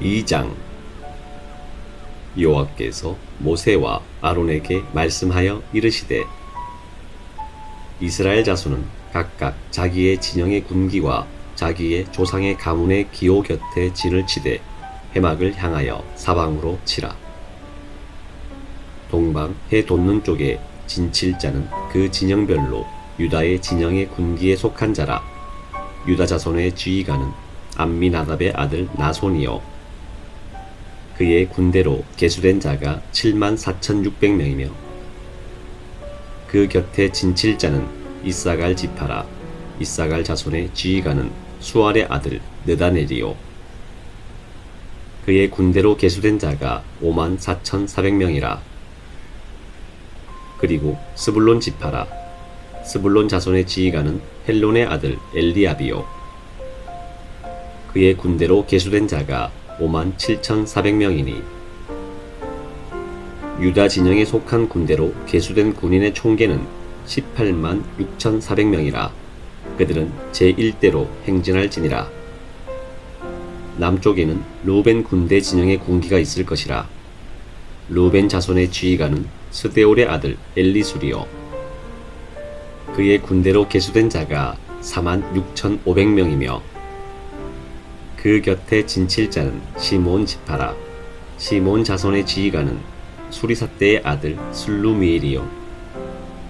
2장. 여호와께서 모세와 아론에게 말씀하여 이르시되 이스라엘 자손은 각각 자기의 진영의 군기와 자기의 조상의 가문의 기호 곁에 진을 치되 해막을 향하여 사방으로 치라. 동방 해 돋는 쪽에 진칠 자는 그 진영별로 유다의 진영의 군기에 속한 자라. 유다 자손의 지휘관은 암미나답의 아들 나손이요 그의 군대로 계수된 자가 7만 4,600명이며 그 곁에 진칠 자는 이사갈 지파라. 이사갈 자손의 지휘관은 수알의 아들 느다넬이요. 그의 군대로 계수된 자가 5만 4,400명이라. 그리고 스불론 지파라. 스불론 자손의 지휘관은 헬론의 아들 엘리압이요. 그의 군대로 계수된 자가 5만 7,400명이니 유다 진영에 속한 군대로 계수된 군인의 총계는 18만 6,400명이라 그들은 제1대로 행진할지니라. 남쪽에는 루벤 군대 진영의 군기가 있을 것이라. 루벤 자손의 지휘관은 스데올의 아들 엘리술이요. 그의 군대로 계수된 자가 4만 6,500명이며 그 곁에 진칠 자는 시몬 지파라. 시몬 자손의 지휘관은 수리사대의 아들 슬루미엘이요.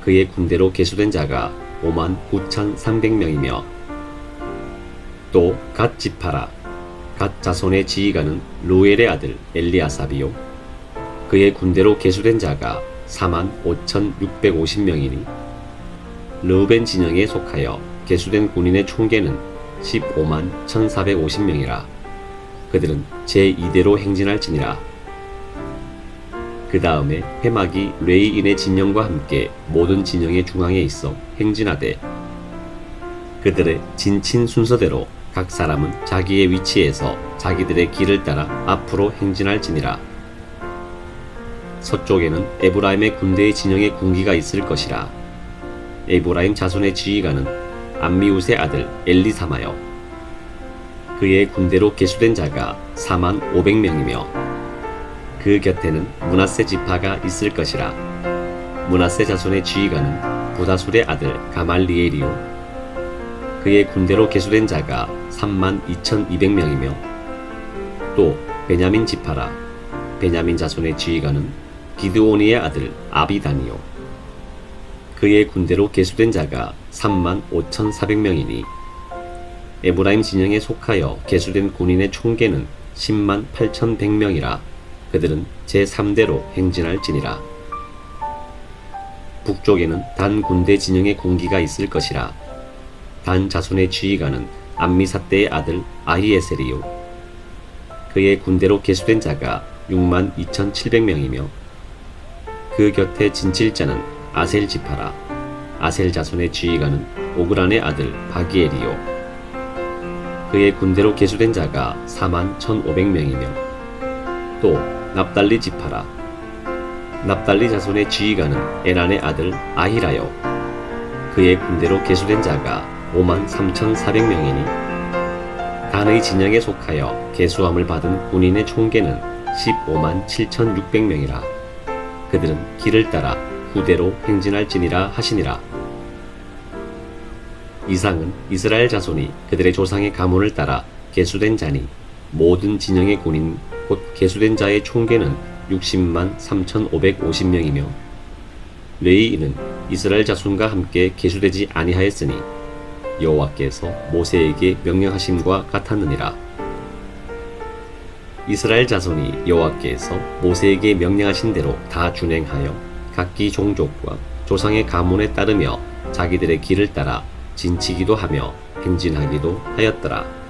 그의 군대로 계수된 자가 5만 9,300명이며 또 갓 지파라. 갓 자손의 지휘관은 루엘의 아들 엘리아삽이요. 그의 군대로 계수된 자가 4만 5,650명이니 르벤 진영에 속하여 계수된 군인의 총계는 15만 1,450명이라 그들은 제2대로 행진할지니라. 그 다음에 해막이 레이인의 진영과 함께 모든 진영의 중앙에 있어 행진하되 그들의 진친 순서대로 각 사람은 자기의 위치에서 자기들의 길을 따라 앞으로 행진할지니라. 서쪽에는 에브라임의 군대의 진영의 군기가 있을 것이라. 에브라임 자손의 지휘관은 암미웃의 아들 엘리사마요 그의 군대로 계수된 자가 4만 500명이며 그 곁에는 문하세 지파가 있을 것이라. 문하세 자손의 지휘관은 부다술의 아들 가말리엘이요. 그의 군대로 계수된 자가 3만 2,200명이며 또 베냐민 지파라. 베냐민 자손의 지휘관은 기드오니의 아들 아비단이요 그의 군대로 계수된 자가 3만 5,400명이니 에브라임 진영에 속하여 계수된 군인의 총계는 10만 8,100명이라 그들은 제3대로 행진할지니라. 북쪽에는 단 군대 진영의 공기가 있을 것이라. 단 자손의 지휘관은 암미사대의 아들 아히에셀이요. 그의 군대로 계수된 자가 6만 2,700명이며 그 곁에 진칠 자는 아셀 지파라. 아셀 자손의 지휘관은 오그란의 아들 바기엘이요. 그의 군대로 계수된 자가 4만 1,500명이며 또 납달리 지파라. 납달리 자손의 지휘관은 에란의 아들 아히라요. 그의 군대로 계수된 자가 5만 3,400명이니 단의 진영에 속하여 계수함을 받은 군인의 총계는 15만 7,600명이라. 그들은 길을 따라 후대로 행진할지니라 하시니라. 이상은 이스라엘 자손이 그들의 조상의 가문을 따라 계수된 자니 모든 진영의 군인 곧 계수된 자의 총계는 60만 3,550명이며 레이인은 이스라엘 자손과 함께 계수되지 아니하였으니 여호와께서 모세에게 명령하심과 같았느니라. 이스라엘 자손이 여호와께서 모세에게 명령하신 대로 다 준행하여 각기 종족과 조상의 가문에 따르며 자기들의 길을 따라 진치기도 하며 행진하기도 하였더라.